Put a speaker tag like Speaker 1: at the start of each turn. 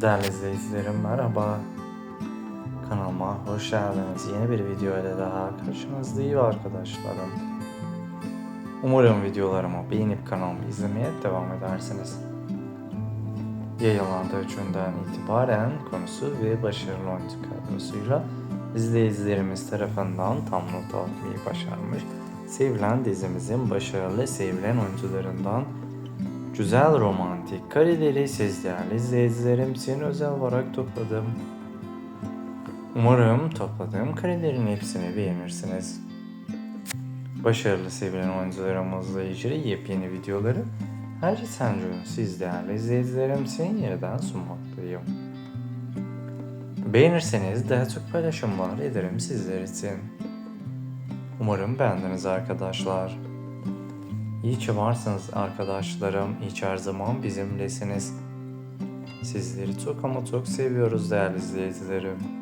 Speaker 1: Değerli izleyicilerim merhaba. Kanalıma hoş geldiniz. Yeni bir video ile daha karşınızdayım arkadaşlarım. Umarım videolarımı beğenip kanalımı izlemeye devam edersiniz. Yayınlandığı günden itibaren konusu ve başarılı oyuncu kadrosuyla izleyicilerimiz tarafından tam not almayı başarmış. Sevilen dizimizin başarılı sevilen oyuncularından Güzel romantik kareleri siz değerli izleyicilerim için özel olarak topladım. Umarım topladığım karelerin hepsini beğenirsiniz. Başarılı sevilen oyuncularımızla ilgili yepyeni videoları her geçen gün siz değerli izleyicilerim için yeniden sunmaktayım. Beğenirseniz daha çok paylaşımlar ederim sizler için. Umarım beğendiniz arkadaşlar. İyi ki varsınız arkadaşlarım. İyi ki her zaman bizimlesiniz. Sizleri çok ama çok seviyoruz değerli izleyicilerim.